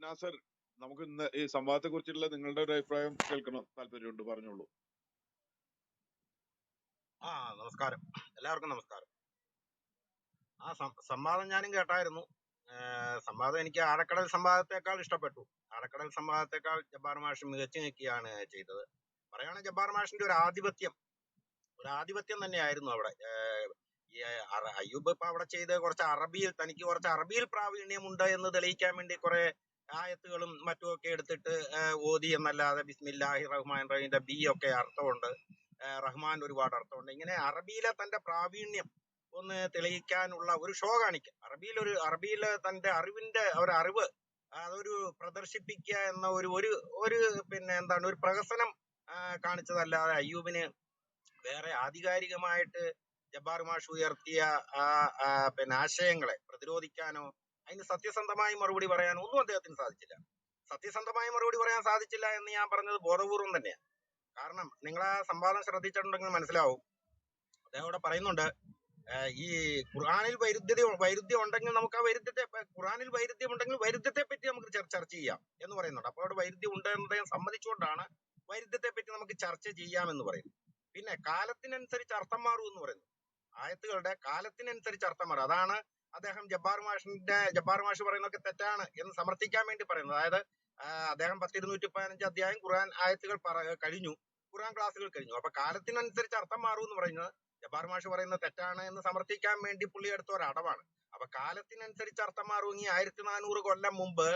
നാസർ നമുക്ക് ഇന്ന് ഈ സംവാദത്തെ കുറിച്ചുള്ള നിങ്ങളുടെ ഒരു അഭിപ്രായം കേൾക്കണം താല്പര്യമുണ്ട് പറഞ്ഞോളൂ. ആ നമസ്കാരം. എല്ലാവർക്കും നമസ്കാരം. ആ സംവാദം ഞാനും കേട്ടായിരുന്നു. സംവാദം എനിക്ക് ആഴക്കടൽ സംവാദത്തെക്കാൾ ഇഷ്ടപ്പെട്ടു. ആഴക്കടൽ സംവാദത്തെക്കാൾ ജബ്ബാർ മാഷ് മികച്ചു നിൽക്കുകയാണ് ചെയ്തത്. പറയുകയാണെങ്കിൽ ജബ്ബാർ മാഷിന്റെ ഒരു ആധിപത്യം ഒരു ആധിപത്യം തന്നെയായിരുന്നു അവിടെ. ഈ അയ്യൂബ് ഇപ്പൊ അവിടെ ചെയ്ത് കുറച്ച് അറബിയിൽ തനിക്ക് കുറച്ച് അറബിയിൽ പ്രാവീണ്യം ഉണ്ട് എന്ന് തെളിയിക്കാൻ വേണ്ടി കുറെ ആയത്തുകളും മറ്റുമൊക്കെ എടുത്തിട്ട് ഓതി എന്നല്ലാതെ ബിസ്മില്ലാഹി റഹ്മാൻ റഹീമിന്റെ ബി ഒക്കെ അർത്ഥമുണ്ട്. റഹ്മാൻ ഒരുപാട് അർത്ഥമുണ്ട്. ഇങ്ങനെ അറബിയിലെ തന്റെ പ്രാവീണ്യം ഒന്ന് തെളിയിക്കാനുള്ള ഒരു ഷോ കാണിക്കുക അറബിയിൽ ഒരു അറബിയിലെ തന്റെ അറിവിന്റെ ഒരു അറിവ് അതൊരു പ്രദർശിപ്പിക്കുക എന്ന ഒരു ഒരു ഒരു പിന്നെ എന്താണ് ഒരു പ്രഹസനം കാണിച്ചതല്ലാതെ അയ്യൂബിന് വേറെ ആധികാരികമായിട്ട് ജബ്ബാർ മാഷ് ഉയർത്തിയ പിന്നെ ആശയങ്ങളെ പ്രതിരോധിക്കാനോ അതിന് സത്യസന്ധമായി മറുപടി പറയാൻ ഒന്നും അദ്ദേഹത്തിന് സാധിച്ചില്ല. സത്യസന്ധമായി മറുപടി പറയാൻ സാധിച്ചില്ല എന്ന് ഞാൻ പറഞ്ഞത് ബോധപൂർവം തന്നെയാണ്. കാരണം നിങ്ങൾ ആ സംവാദം ശ്രദ്ധിച്ചിട്ടുണ്ടെങ്കിൽ മനസ്സിലാവും. അദ്ദേഹം ഇവിടെ പറയുന്നുണ്ട് ഈ ഖുർആനിൽ വൈരുദ്ധ്യത വൈരുദ്ധ്യം ഉണ്ടെങ്കിൽ നമുക്ക് ആ വൈരുദ്ധ്യത്തെ ഖുറാനിൽ വൈരുദ്ധ്യം ഉണ്ടെങ്കിൽ വൈരുദ്ധ്യത്തെ പറ്റി നമുക്ക് ചർച്ച ചെയ്യാം എന്ന് പറയുന്നുണ്ട്. അപ്പോൾ അവിടെ വൈരുദ്ധ്യം ഉണ്ട് എന്ന് അദ്ദേഹം സമ്മതിച്ചുകൊണ്ടാണ് വൈരുദ്ധ്യത്തെ പറ്റി നമുക്ക് ചർച്ച ചെയ്യാം എന്ന് പറയുന്നത്. പിന്നെ കാലത്തിനനുസരിച്ച് അർത്ഥം മാറും എന്ന് പറയുന്നു. ആയത്തുകളുടെ കാലത്തിനനുസരിച്ച് അർത്ഥം മാറും. അതാണ് അദ്ദേഹം ജബ്ബാർ മാഷിന്റെ ജബ്ബാർ മാഷ് പറയുന്നതൊക്കെ തെറ്റാണ് എന്ന് സമർത്ഥിക്കാൻ വേണ്ടി പറയുന്നത്. അതായത് അദ്ദേഹം പത്തിരുന്നൂറ്റി പതിനഞ്ച് അധ്യായം ഖുർആൻ ആയത്തുകൾ കഴിഞ്ഞു. ഖുർആൻ ക്ലാസ്സുകൾ കഴിഞ്ഞു. അപ്പൊ കാലത്തിനനുസരിച്ച് അർത്ഥം മാറും എന്ന് പറയുന്നത് ജബ്ബാർ മാഷ് പറയുന്നത് തെറ്റാണ് എന്ന് സമർത്ഥിക്കാൻ വേണ്ടി പുള്ളി എടുത്ത ഒരു അടവാണ്. അപ്പൊ കാലത്തിനനുസരിച്ച് അർത്ഥം മാറുമെങ്കിൽ ആയിരത്തി നാനൂറ് കൊല്ലം മുമ്പ്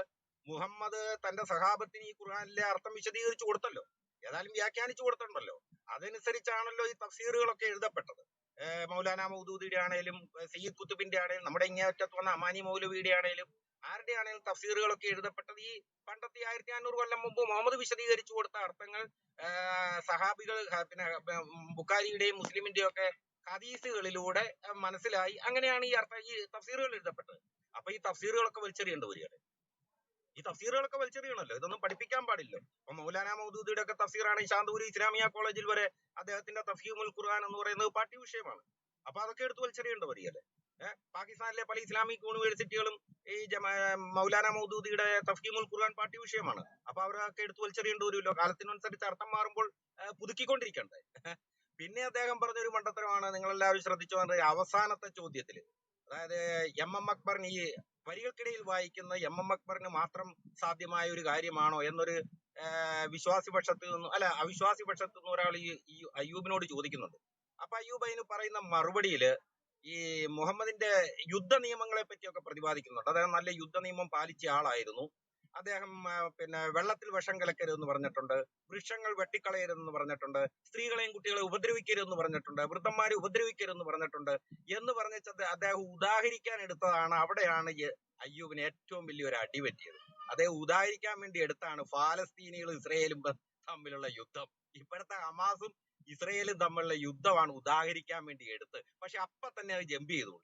മുഹമ്മദ് തന്റെ സഹാബത്തിന് ഈ ഖുർആനിലെ അർത്ഥം വിശദീകരിച്ചു കൊടുത്തല്ലോ. ഏതായാലും വ്യാഖ്യാനിച്ചു കൊടുത്തിട്ടുണ്ടല്ലോ. അതനുസരിച്ചാണല്ലോ ഈ തഫ്സീറുകളൊക്കെ എഴുതപ്പെട്ടത്. മൗലാന മൗദൂദിയുടെ ആണേലും സയ്യിദ് കുത്തുബിന്റെ ആണേലും നമ്മുടെ ഇങ്ങേറ്റത്ത് വന്ന അമാനി മൗലവിയുടെ ആണേലും ആരുടെ ആണേലും തഫ്സീറുകളൊക്കെ എഴുതപ്പെട്ടത് ഈ പണ്ടത്തെ ആയിരത്തി അഞ്ഞൂറ് കൊല്ലം മുമ്പ് മുഹമ്മദ് വിശദീകരിച്ചു കൊടുത്ത അർത്ഥങ്ങൾ സഹാബികൾ പിന്നെ ബുക്കാരിയുടെയും മുസ്ലിമിന്റെയും ഒക്കെ ഹദീസുകളിലൂടെ മനസ്സിലായി. അങ്ങനെയാണ് ഈ അർത്ഥം ഈ തഫ്സീറുകൾ എഴുതപ്പെട്ടത്. അപ്പൊ ഈ തഫ്സീറുകളൊക്കെ വലിച്ചെറിയേണ്ടി വരികയാണ്. ഈ തഫ്സീറുകളൊക്കെ വലിച്ചെറിയണല്ലോ ഇതൊന്നും പഠിപ്പിക്കാൻ പാടില്ല. അപ്പൊ മൗലാന മൗദൂദിയുടെ ഒക്കെ തഫ്സീറാണ് ശാന്തപുരി ഇസ്ലാമിയ കോളേജിൽ വരെ അദ്ദേഹത്തിന്റെ തഫീമുൽ ഖുർആൻ എന്ന് പറയുന്നത് പാഠ്യ വിഷയമാണ്. അപ്പൊ അതൊക്കെ എടുത്ത് വലിച്ചെറിയേണ്ട വരികയല്ലേ? ഏഹ് പാകിസ്ഥാനിലെ പല ഇസ്ലാമിക് യൂണിവേഴ്സിറ്റികളും ഈ മൗലാന മൗദൂദിയുടെ തഫീമുൽ ഖുർആൻ പാഠ്യ വിഷയമാണ്. അപ്പൊ അവരൊക്കെ എടുത്ത് വലിച്ചെറിയേണ്ടി വരുമല്ലോ? കാലത്തിനനുസരിച്ച് അർത്ഥം മാറുമ്പോൾ പുതുക്കിക്കൊണ്ടിരിക്കണ്ടേ? പിന്നെ അദ്ദേഹം പറഞ്ഞൊരു മണ്ടത്തരമാണ് നിങ്ങൾ എല്ലാവരും ശ്രദ്ധിച്ചു അവസാനത്തെ ചോദ്യത്തിൽ അതായത് എം എം അക്ബറിന് ഈ വരികൾക്കിടയിൽ വായിക്കുന്ന എം എം അക്ബറിന് മാത്രം സാധ്യമായ ഒരു കാര്യമാണോ എന്നൊരു വിശ്വാസിപക്ഷത്തിൽ വിശ്വാസി പക്ഷത്ത് നിന്നും അല്ല അവിശ്വാസി പക്ഷത്ത് നിന്ന് ഒരാൾ ഈ അയ്യൂബിനോട് ചോദിക്കുന്നുണ്ട്. അപ്പൊ അയ്യൂബ് അതിന് പറയുന്ന മറുപടിയിൽ ഈ മുഹമ്മദിന്റെ യുദ്ധ നിയമങ്ങളെ പറ്റിയൊക്കെ പ്രതിപാദിക്കുന്നുണ്ട്. അദ്ദേഹം നല്ല യുദ്ധ നിയമം പാലിച്ച ആളായിരുന്നു. അദ്ദേഹം പിന്നെ വെള്ളത്തിൽ വിഷം കലക്കരുതെന്ന് പറഞ്ഞിട്ടുണ്ട് വൃക്ഷങ്ങൾ വെട്ടിക്കളയരുത് എന്ന് പറഞ്ഞിട്ടുണ്ട് സ്ത്രീകളെയും കുട്ടികളെ ഉപദ്രവിക്കരുതെന്ന് പറഞ്ഞിട്ടുണ്ട് വൃദ്ധന്മാരെ ഉപദ്രവിക്കരുത് എന്ന് പറഞ്ഞിട്ടുണ്ട് എന്ന് പറഞ്ഞത് അദ്ദേഹം ഉദാഹരിക്കാൻ എടുത്തതാണ് അവിടെയാണ് അയ്യൂബിന് ഏറ്റവും വലിയൊരു അടി പറ്റിയത്. അദ്ദേഹം ഉദാഹരിക്കാൻ വേണ്ടി എടുത്താണ് ഫാലസ്തീനികളും ഇസ്രയേലും തമ്മിലുള്ള യുദ്ധം. ഇപ്പോഴത്തെ ഹമാസും ഇസ്രയേലും തമ്മിലുള്ള യുദ്ധമാണ് ഉദാഹരിക്കാൻ വേണ്ടി എടുത്ത്. പക്ഷെ അപ്പൊ തന്നെ അത് ജമ്പ് ചെയ്തു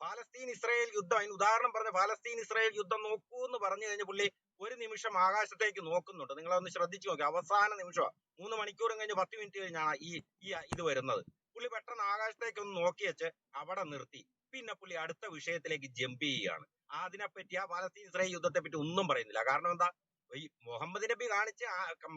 ഫലസ്തീൻ ഇസ്രായേൽ യുദ്ധം അതിന് ഉദാഹരണം പറഞ്ഞ ഫലസ്തീൻ ഇസ്രായേൽ യുദ്ധം നോക്കൂ എന്ന് പറഞ്ഞു കഴിഞ്ഞ പുള്ളി ഒരു നിമിഷം ആകാശത്തേക്ക് നോക്കുന്നുണ്ട്. നിങ്ങളൊന്ന് ശ്രദ്ധിച്ചു നോക്കി. അവസാന നിമിഷമാണ് മൂന്ന് മണിക്കൂറും കഴിഞ്ഞ് പത്ത് മിനിറ്റ് കഴിഞ്ഞാണ് ഈ ഈ ഇത് വരുന്നത്. പുള്ളി പെട്ടെന്ന് ആകാശത്തേക്ക് ഒന്ന് നോക്കി വെച്ച് അവിടെ നിർത്തി. പിന്നെ പുള്ളി അടുത്ത വിഷയത്തിലേക്ക് ജമ്പ് ചെയ്യുകയാണ്. അതിനെപ്പറ്റി ആ പാലസ്തീൻ ഇസ്രായേൽ യുദ്ധത്തെ പറ്റി ഒന്നും പറയുന്നില്ല. കാരണം എന്താ? ഈ മുഹമ്മദ് നബി കാണിച്ച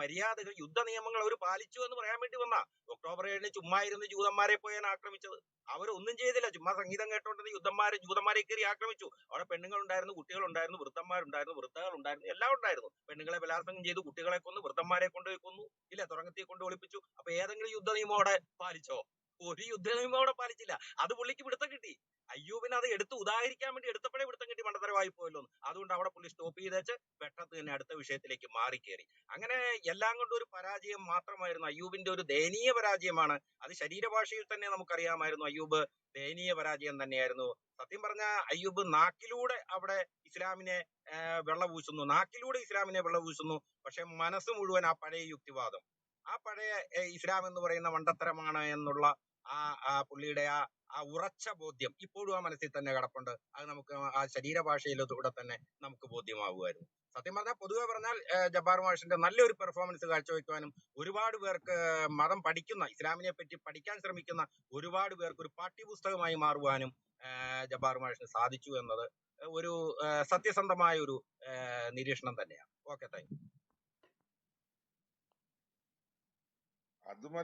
മര്യാദകൾ യുദ്ധ നിയമങ്ങൾ അവർ പാലിച്ചു എന്ന് പറയാൻ വേണ്ടി വന്ന. ഒക്ടോബർ ഏഴിന് ചുമ്മാ ഇരുന്ന് ജൂതന്മാരെ പോയാണ് ആക്രമിച്ചത്. അവർ ഒന്നും ചെയ്തില്ല. ചുമ്മാ സംഗീതം കേട്ടോണ്ട് യുദ്ധന്മാരെ ജൂതന്മാരെ കയറി ആക്രമിച്ചു. അവിടെ പെണ്ണുങ്ങളുണ്ടായിരുന്നു കുട്ടികളുണ്ടായിരുന്നു വൃദ്ധന്മാരുണ്ടായിരുന്നു വൃദ്ധകൾ ഉണ്ടായിരുന്നു എല്ലാം ഉണ്ടായിരുന്നു. പെണ്ണുങ്ങളെ ബലാത്സംഗം ചെയ്തു കുട്ടികളെ കൊന്നു വൃദ്ധന്മാരെ കൊണ്ടുപോയി കൊന്നു ഇല്ല? തുറങ്ങത്തി കൊണ്ട് ഒളിപ്പിച്ചു. അപ്പൊ ഏതെങ്കിലും യുദ്ധ നിയമം അവിടെ പാലിച്ചോ? ഒരു യുദ്ധ നിയമം അവിടെ പാലിച്ചില്ല. അത് പുള്ളിക്ക് പിടുത്തം കിട്ടി. അയ്യൂബിന് അത് എടുത്ത് ഉദാഹരിക്കാൻ വേണ്ടി എടുത്തപ്പോഴേ പിടുത്തം കിട്ടി മണ്ടത്തരമായി പോയല്ലോ. അതുകൊണ്ട് അവിടെ പുള്ളി സ്റ്റോപ്പ് ചെയ്തേച്ച് പെട്ടെന്ന് തന്നെ അടുത്ത വിഷയത്തിലേക്ക് മാറി കയറി അങ്ങനെ എല്ലാം കൊണ്ടും ഒരു പരാജയം മാത്രമായിരുന്നു അയ്യൂബിന്റെ ഒരു ദയനീയ പരാജയമാണ്. അത് ശരീരഭാഷയിൽ തന്നെ നമുക്കറിയാമായിരുന്നു അയ്യൂബ് ദയനീയ പരാജയം തന്നെയായിരുന്നു. സത്യം പറഞ്ഞ അയ്യൂബ് നാക്കിലൂടെ അവിടെ ഇസ്ലാമിനെ വെള്ള പൂശുന്നു നാക്കിലൂടെ ഇസ്ലാമിനെ വെള്ള പൂശുന്നു പക്ഷെ മനസ്സ് മുഴുവൻ ആ പഴയ യുക്തിവാദം. ആ പഴയ ഇസ്ലാം എന്ന് പറയുന്ന മണ്ടത്തരമാണ് എന്നുള്ള ആ ആ പുള്ളിയുടെ ആ ആ ഉറച്ച ബോധ്യം ഇപ്പോഴും ആ മനസ്സിൽ തന്നെ കിടപ്പുണ്ട്. അത് നമുക്ക് ആ ശരീരഭാഷയിലൂടെ തന്നെ നമുക്ക് ബോധ്യമാവുമായിരുന്നു. സത്യം പറഞ്ഞാൽ പൊതുവെ പറഞ്ഞാൽ ജബ്ബാർ മാഷിന്റെ നല്ലൊരു പെർഫോമൻസ് കാഴ്ചവെക്കുവാനും ഒരുപാട് പേർക്ക് മതം പഠിക്കുന്ന ഇസ്ലാമിനെ പറ്റി പഠിക്കാൻ ശ്രമിക്കുന്ന ഒരുപാട് പേർക്ക് ഒരു പാഠ്യപുസ്തകമായി മാറുവാനും ജബ്ബാർ മാഷിന് സാധിച്ചു എന്നത് ഒരു സത്യസന്ധമായ ഒരു നിരീക്ഷണം തന്നെയാണ്. ഓക്കെ താങ്ക് മതി